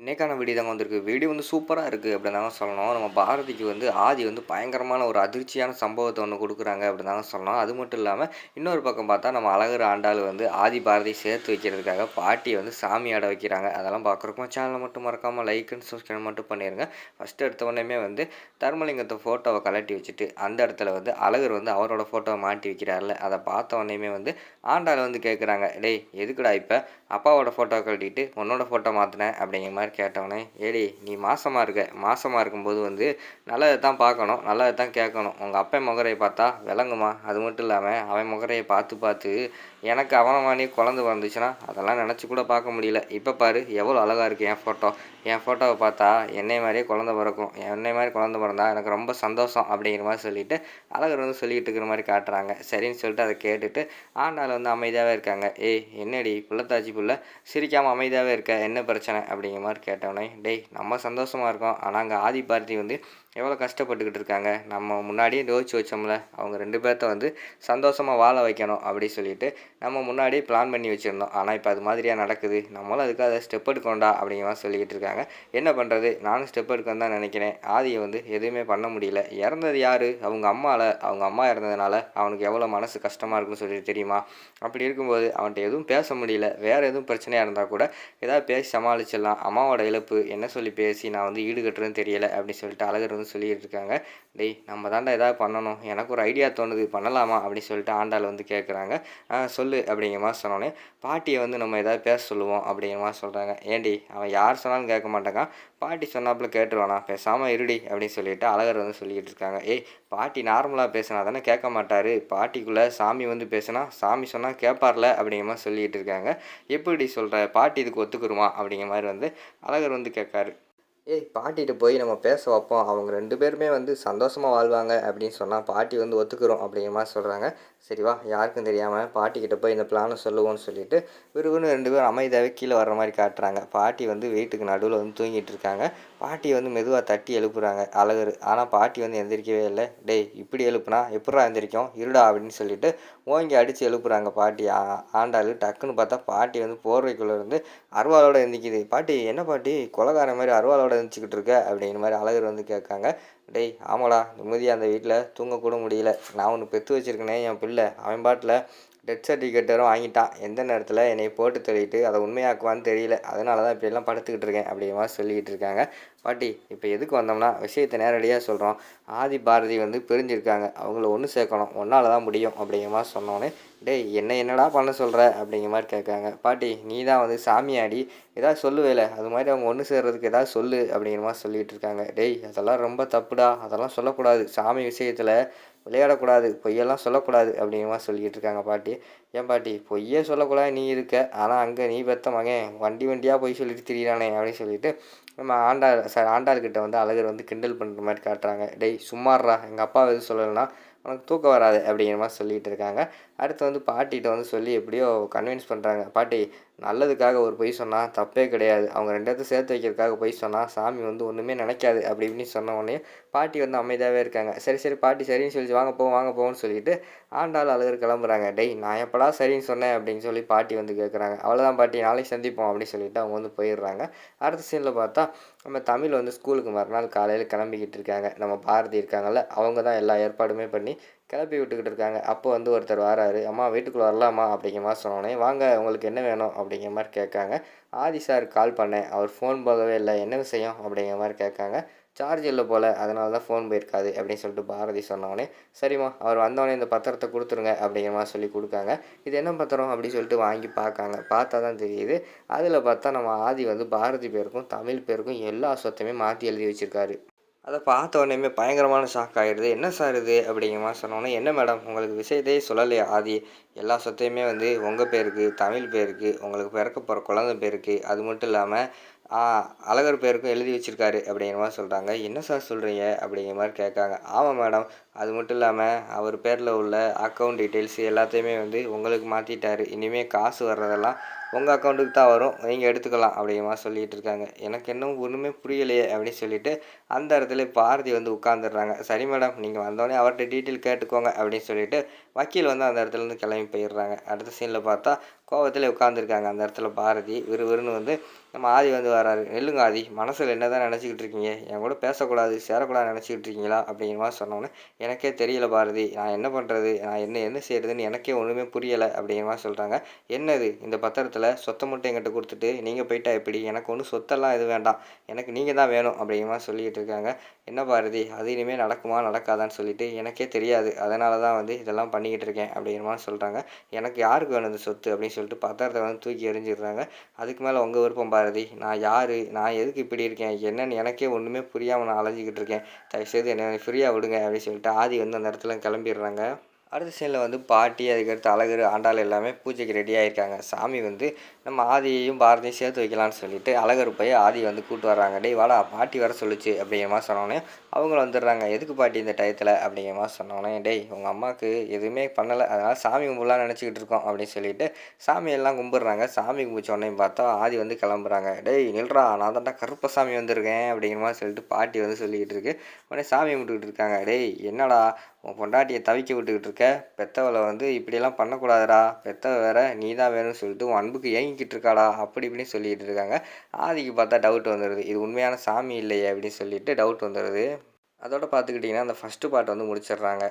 இன்னைக்கான வீடியோ தாங்க வந்திருக்கு. வீடியோ வந்து சூப்பராக இருக்குது அப்படின்னு தாங்க சொல்லணும். நம்ம பாரதிக்கு வந்து ஆதி வந்து பயங்கரமான ஒரு அதிர்ச்சியான சம்பவத்தை ஒன்று கொடுக்குறாங்க அப்படின்னு தாங்க சொல்லணும். அது மட்டும் இல்லாமல் இன்னொரு பக்கம் பார்த்தா நம்ம அழகர் ஆண்டாள் வந்து ஆதி பாரதி சேர்த்து வைக்கிறதுக்காக பாட்டியை வந்து சாமி ஆட வைக்கிறாங்க. அதெல்லாம் பார்க்குறக்கும் சேனலை மட்டும் மறக்காமல் லைக் அண்ட் சப்ஸ்கிரைப் மட்டும் பண்ணிடுங்க ஃபஸ்ட்டு எடுத்த உடனே வந்து தர்மலிங்கத்தை ஃபோட்டோவை கலட்டி வச்சுட்டு அந்த இடத்துல வந்து அழகர் வந்து அவரோட ஃபோட்டோவை மாட்டி வைக்கிறார்ல. அதை பார்த்த உடனே வந்து ஆண்டாள் வந்து கேட்குறாங்க டேய் எதுக்குடா இப்போ? அப்பாவோட ஃபோட்டோ கழட்டிட்டு உன்னோட ஃபோட்டோ மாற்றினேன் அப்படிங்கிற மாதிரி கேட்டவொடனே ஏடி நீ மாசமாக இருக்க. மாசமாக இருக்கும்போது வந்து நல்லதை தான் பார்க்கணும். நல்லதை தான் கேட்கணும். உங்கள் அப்பன் முகரையை பார்த்தா விளங்குமா? அது மட்டும் இல்லாமல் அவன் முகரையை பார்த்து பார்த்து எனக்கு அவனை மாதிரி குழந்தை வந்துச்சுன்னா அதெல்லாம் நினச்சி கூட பார்க்க முடியல. இப்போ பாரு எவ்வளோ அழகாக இருக்குது என் ஃபோட்டோ என் ஃபோட்டோவை பார்த்தா என்னை மாதிரியே குழந்த பிறக்கும். என்னை மாதிரி குழந்த பிறந்தா எனக்கு ரொம்ப சந்தோஷம் அப்படிங்கிற மாதிரி சொல்லிட்டு அழகர் வந்து சொல்லிகிட்டு இருக்கிற மாதிரி காட்டுறாங்க. சரின்னு சொல்லிட்டு அதை கேட்டுட்டு ஆண்டாள் வந்து அமைதியாகவே இருக்காங்க. ஏய் என்னடி புள்ளத்தாச்சி புள்ள சிரிக்காமல் அமைதியாகவே இருக்க? என்ன பிரச்சனை? அப்படிங்கிற மாதிரி கேட்டவனே டேய் நம்ம சந்தோஷமாக இருக்கோம். ஆனால் அங்கே ஆதி பார்த்தி வந்து எவ்வளோ கஷ்டப்பட்டுக்கிட்டு இருக்காங்க? நம்ம முன்னாடியே யோசிச்சு வச்சோம்ல. அவங்க ரெண்டு பேர்த்த வந்து சந்தோஷமாக வாழ வைக்கணும் அப்படி சொல்லிட்டு நம்ம முன்னாடியே பிளான் பண்ணி வச்சுருந்தோம். ஆனால் இப்போ அது மாதிரியாக நடக்குது? நம்மளும் அதுக்காக அதை ஸ்டெப் எடுக்கணும்டா அப்படிங்கிற சொல்லிக்கிட்டு இருக்காங்க. என்ன பண்ணுறது நானும் ஸ்டெப் எடுக்கணும் தான் நினைக்கிறேன். ஆதியை வந்து எதுவுமே பண்ண முடியல. இறந்தது யார்? அவங்க அம்மாவில் அவங்க அம்மா இறந்ததுனால அவனுக்கு எவ்வளோ மனசு கஷ்டமாக இருக்குன்னு சொல்லிட்டு தெரியுமா? அப்படி இருக்கும்போது அவன்கிட்ட எதுவும் பேச முடியல. வேறு எதுவும் பிரச்சனையாக இருந்தால் கூட ஏதாவது பேசி சமாளிச்சிடலாம். அம்மாவோட இழப்பு என்ன சொல்லி பேசி நான் வந்து ஈடுகட்டுறதுன்னு தெரியலை அப்படின்னு சொல்லிட்டு அழகர் வந்து சொல்லிகிட்டு இருக்காங்க டேய் நம்ம தாண்டா ஏதாவது பண்ணணும். எனக்கு ஒரு ஐடியா தோணுது பண்ணலாமா? அப்படின்னு சொல்லிட்டு ஆண்டாள் வந்து கேட்குறாங்க சொல்லு அப்படிங்கிற மாதிரி சொன்னோன்னே பாட்டியை வந்து நம்ம ஏதாவது பேச சொல்லுவோம் அப்படிங்கிற மாதிரி சொல்கிறாங்க ஏண்டி அவன் யார் சொன்னாலும் கேட்க மாட்டாங்க பாட்டி சொன்னாப்புல கேட்டுருவானா? பேசாமல் இருடி அப்படின்னு சொல்லிட்டு அழகர் வந்து சொல்லிக்கிட்டு இருக்காங்க ஏய் பாட்டி நார்மலாக பேசினா தானே கேட்க மாட்டார். பாட்டிக்குள்ளே சாமி வந்து பேசினா சாமி சொன்னால் கேட்பார்ல அப்படிங்கிற மாதிரி சொல்லிக்கிட்டு இருக்காங்க எப்படி சொல்கிற பாட்டி இதுக்கு ஒத்துக்குருமா? அப்படிங்கிற மாதிரி வந்து அழகர் வந்து கேட்காரு. ஏய் பாட்டிகிட்ட போய் நம்ம பேச வைப்போம். அவங்க ரெண்டு பேருமே வந்து சந்தோஷமாக வாழ்வாங்க அப்படின்னு சொன்னால் பாட்டி வந்து ஒத்துக்கிறோம் அப்படிங்கிற மாதிரி சொல்கிறாங்க சரி வா யாருக்கும் தெரியாமல் பாட்டிக்கிட்ட போய் இந்த பிளானை சொல்லுவோம்னு சொல்லிட்டு விறுவிறுன்னு ரெண்டு பேரும் அமைதியாகவே கீழே வர்ற மாதிரி காட்டுறாங்க. பாட்டி வந்து வீட்டுக்கு நடுவில் வந்து தூங்கிட்டு இருக்காங்க. பாட்டி வந்து மெதுவாக தட்டி எழுப்புறாங்க. அழகர் ஆனால் பாட்டி வந்து எந்திரிக்கவே இல்லை. டேய் இப்படி எழுப்புனா எப்படா எந்திரிக்கும்? இருடா அப்படின்னு சொல்லிட்டு ஓங்கி அடித்து எழுப்புறாங்க பாட்டி. ஆண்டாள் டக்குன்னு பார்த்தா பாட்டி வந்து போர்வைக்குள்ளே இருந்து அருவாளோட எந்திக்குது. பாட்டி என்ன பாட்டி? கொலகார மாதிரி அருவாளோட எந்திரிச்சிக்கிட்டு இருக்க அப்படிங்கிற மாதிரி அழகர் வந்து கேட்காங்க. டேய் ஆமாடா நிம்மதியாக அந்த வீட்டில் தூங்கக்கூட முடியல. நான் ஒன்று பெற்று வச்சுருக்கேனே என் பிள்ளை. அவன் பாட்டில் டெத் சர்டிஃபிகேட் வாங்கிட்டான். எந்த நேரத்தில் என்னை போட்டு தள்ளிட்டு அதை உண்மையாக்குவான்னு தெரியல. அதனால தான் இப்படியெல்லாம் படுத்துக்கிட்டு இருக்கேன் அப்படிங்கிற மாதிரி சொல்லிக்கிட்டு இருக்காங்க. பாட்டி இப்போ எதுக்கு வந்தோம்னா விஷயத்தை நேரடியாக சொல்கிறோம் ஆதி பாரதி வந்து பிரிஞ்சிருக்காங்க. அவங்கள ஒன்று சேர்க்கணும். ஒன்றால் தான் முடியும் அப்படிங்கிற மாதிரி சொன்னோன்னே டேய் என்ன என்னடா பண்ண சொல்கிற அப்படிங்கிற மாதிரி கேட்காங்க பாட்டி நீ தான் வந்து சாமியாடி ஏதாவது சொல்லுவேல அது மாதிரி அவங்க ஒன்று சேர்றதுக்கு ஏதாவது சொல்லு அப்படிங்கிற மாதிரி சொல்லிகிட்டு இருக்காங்க. டேய் அதெல்லாம் ரொம்ப தப்புடா. அதெல்லாம் சொல்லக்கூடாது. சாமி விஷயத்தில் விளையாடக்கூடாது. பொய்யெல்லாம் சொல்லக்கூடாது அப்படிங்கிற மாதிரி சொல்லிக்கிட்டு இருக்காங்க பாட்டி. ஏன் பாட்டி பொய்யே சொல்லக்கூடாது நீ இருக்க. ஆனால் அங்கே நீ பெத்த மகன் வண்டி வண்டியாக பொய் சொல்லிட்டு திரியிறானே அப்படின்னு சொல்லிட்டு நம்ம ஆண்டாள் சார் ஆண்டாள்கிட்ட வந்து அழகர் வந்து கிண்டல் பண்ணுற மாதிரி காட்டுறாங்க. டேய் சும்மாடுறா எங்கள் அப்பா எதுவும் சொல்லலைன்னா உனக்கு தூக்கம் வராது அப்படிங்கிற மாதிரி சொல்லிகிட்டு இருக்காங்க. அடுத்து வந்து பாட்டிகிட்ட வந்து சொல்லி எப்படியோ கன்வின்ஸ் பண்ணுறாங்க பாட்டி நல்லதுக்காக ஒரு பொய் சொன்னால் தப்பே கிடையாது. அவங்க ரெண்டு சேர்த்து வைக்கிறதுக்காக பொய் சொன்னால் சாமி வந்து ஒன்றுமே நினைக்காது அப்படி இப்படின்னு சொன்ன உடனே பாட்டி வந்து அமைதியாகவே இருக்காங்க. சரி சரி பாட்டி சரின்னு சொல்லி வாங்க போவோம் வாங்க போவோம்னு சொல்லிட்டு ஆண்டாள் அழகர் கிளம்புறாங்க. டேய் நான் எப்படா சரின்னு சொன்னேன்? அப்படின்னு சொல்லி பாட்டி வந்து கேட்குறாங்க அவ்வளோதான் பாட்டி நாளைக்கு சந்திப்போம். அப்படின்னு சொல்லிட்டு அவங்க வந்து போயிடுறாங்க. அடுத்த சீனில் பார்த்தா நம்ம தமிழ் வந்து ஸ்கூலுக்கு மறுநாள் காலையில் கிளம்பிக்கிட்டு இருக்காங்க. நம்ம பாரதி இருக்காங்கல்ல அவங்க தான் எல்லா ஏற்பாடுமே பண்ணி கிளப்பி விட்டுக்கிட்டு இருக்காங்க. அப்போ வந்து ஒருத்தர் வராரு. அம்மா வீட்டுக்குள்ளே வரலாமா? அப்படிங்கிற மாதிரி சொன்னோடனே வாங்க உங்களுக்கு என்ன வேணும்? அப்படிங்கிற மாதிரி கேட்காங்க. ஆதி சார் கால் பண்ணேன். அவர் ஃபோன் போகவே இல்லை. என்ன விஷயம்? அப்படிங்கிற மாதிரி கேட்காங்க. சார்ஜ் இல்லை போல். அதனால தான் ஃபோன் போயிருக்காது. அப்படின்னு சொல்லிட்டு பாரதி சொன்னோடனே சரிம்மா. அவர் வந்தோடனே இந்த பத்திரத்தை கொடுத்துருங்க. அப்படிங்கிற மாதிரி சொல்லி கொடுக்காங்க. இது என்ன பத்திரம்? அப்படின்னு சொல்லிட்டு வாங்கி பார்க்காங்க. பார்த்தா தான் தெரியுது. அதில் பார்த்தா நம்ம ஆதி வந்து பாரதி பேருக்கும் தமிழ் பேருக்கும் எல்லா சொத்தையுமே மாற்றி எழுதி வச்சுருக்காரு. அதை பார்த்த உடனேமே பயங்கரமான ஷாக் ஆகிடுது என்ன சார் இது? அப்படிங்கிற மாதிரி சொன்னோன்னே என்ன மேடம் உங்களுக்கு விஷயத்தையே சொல்லலையா ஆதி? எல்லா சொத்தையுமே வந்து உங்கள் பேருக்கு தமிழ் பேருக்கு உங்களுக்கு பிறக்க போகிற குழந்தை பேருக்கு அது மட்டும் இல்லாமல் அழகர் பேருக்கும் எழுதி வச்சுருக்காரு அப்படிங்கிற மாதிரி சொல்கிறாங்க என்ன சார் சொல்கிறீங்க அப்படிங்கிற மாதிரி கேட்காங்க. ஆமாம் மேடம் அது மட்டும் இல்லாமல் அவர் பேரில் உள்ள அக்கௌண்ட் டீட்டெயில்ஸ் எல்லாத்தையுமே வந்து உங்களுக்கு மாற்றிட்டாரு இனிமேல் காசு வர்றதெல்லாம் உங்கள் அக்கௌண்ட்டுக்கு தான் வரும். நீங்கள் எடுத்துக்கலாம் அப்படிமா சொல்லிகிட்டு இருக்காங்க. எனக்கு இன்னும் ஒன்றுமே புரியலையே அப்படின்னு சொல்லிட்டு அந்த இடத்துல பாரதி வந்து உட்காந்துடுறாங்க சரி மேடம் நீங்கள் வந்தோடனே அவர்கிட்ட டீட்டெயில் கேட்டுக்கோங்க அப்படின்னு சொல்லிட்டு வக்கீல் வந்து அந்த இடத்துல இருந்து கிளம்பி போயிடுறாங்க. அடுத்த சீனில் பார்த்தா கோவத்தில் உட்காந்துருக்காங்க அந்த இடத்துல பாரதி. விறுவிறுன்னு வந்து நம்ம ஆதி வந்து வராரு நெல்லுங்க ஆதி மனசில் என்ன தான் நினச்சிக்கிட்டு இருக்கீங்க? என் கூட பேசக்கூடாது சேரக்கூடாது நினச்சிக்கிட்டு இருக்கீங்களா? அப்படிங்கிற மாதிரி சொன்னோன்னே எனக்கே தெரியல பாரதி. நான் என்ன பண்ணுறது நான் என்ன என்ன செய்கிறதுன்னு எனக்கே ஒன்றுமே புரியலை. அப்படிங்கிற மாதிரி சொல்கிறாங்க என்னது? இந்த பத்திரத்தை பத்திரத்தில் சொத்தை மட்டும் எங்கிட்ட கொடுத்துட்டு நீங்கள் போயிட்டா எப்படி? எனக்கு ஒன்றும் சொத்தெல்லாம் எதுவும் வேண்டாம். எனக்கு நீங்கள் தான் வேணும் அப்படிங்கிற மாதிரி சொல்லிக்கிட்டு இருக்காங்க. என்ன பாரதி அது இனிமேல் நடக்குமா? நடக்காதான்னு சொல்லிட்டு எனக்கே தெரியாது. அதனால தான் வந்து இதெல்லாம் பண்ணிக்கிட்டு இருக்கேன் அப்படிங்கிற மாதிரி சொல்கிறாங்க எனக்கு யாருக்கு வேணும் இந்த சொத்து? அப்படின்னு சொல்லிட்டு பத்திரத்தை வந்து தூக்கி எறிஞ்சிடுறாங்க. அதுக்கு மேலே உங்கள் விருப்பம் பாரதி நான் யார்? நான் எதுக்கு இப்படி இருக்கேன்? என்னன்னு எனக்கே ஒன்றுமே புரியாமல் நான் அலைஞ்சிக்கிட்டு இருக்கேன். தயவுசெய்து என்னை ஃப்ரீயாக விடுங்க அப்படின்னு சொல்லிட்டு ஆதி வந்து அந்த இடத்துல கிளம்பிடுறாங்க. அடுத்த சீனில் வந்து பாட்டி அதுக்கடுத்து அழகர் ஆண்டாள் எல்லாமே பூஜைக்கு ரெடி ஆகிருக்காங்க சாமி வந்து நம்ம ஆதியையும் பாரதியும் சேர்த்து வைக்கலான்னு சொல்லிட்டு அழகர் போய் ஆதி வந்து கூப்பிட்டு வர்றாங்க. டேய் வாடா பாட்டி வர சொல்லுச்சு அப்படிங்கிற மாதிரி சொன்னோன்னே அவங்களும் வந்துடுறாங்க. எதுக்கு பாட்டி இந்த டயத்தில்? அப்படிங்கிற மாதிரி சொன்னோன்னே டேய் உங்கள் அம்மாவுக்கு எதுவுமே பண்ணலை. அதனால் சாமி கும்பிடலாம் நினச்சிக்கிட்டு இருக்கோம் அப்படின்னு சொல்லிட்டு சாமி எல்லாம் கும்பிட்றாங்க. சாமி கும்பிச்சோடனே பார்த்தா ஆதி வந்து கிளம்புறாங்க. டேய் நில்றா நான் தான்டா கருப்பசாமி வந்திருக்கேன் அப்படிங்கிற மாதிரி சொல்லிட்டு பாட்டி வந்து சொல்லிக்கிட்டு இருக்கு. உடனே சாமி கும்பிட்டுக்கிட்டு இருக்காங்க. டேய் என்னடா உன் பொண்டாட்டியை தவிக்க விட்டுக்கிட்டு இருக்க. பெத்தவளை வந்து இப்படியெல்லாம் பண்ணக்கூடாதுடா. பெத்தவ வேற நீ தான் வேணும்னு சொல்லிட்டு உன் அன்புக்கு ஏங்கிக்கிட்டு இருக்காடா. அப்படி இப்படின்னு சொல்லிக்கிட்டு இருக்காங்க. ஆதிக்கு பார்த்தா டவுட் வந்துடுது இது உண்மையான சாமி இல்லையே அப்படின்னு சொல்லிட்டு டவுட் வந்துடுது அதோட பார்த்துக்கிட்டிங்கன்னா அந்த ஃபஸ்ட்டு பாட்டு வந்து முடிச்சிடுறாங்க.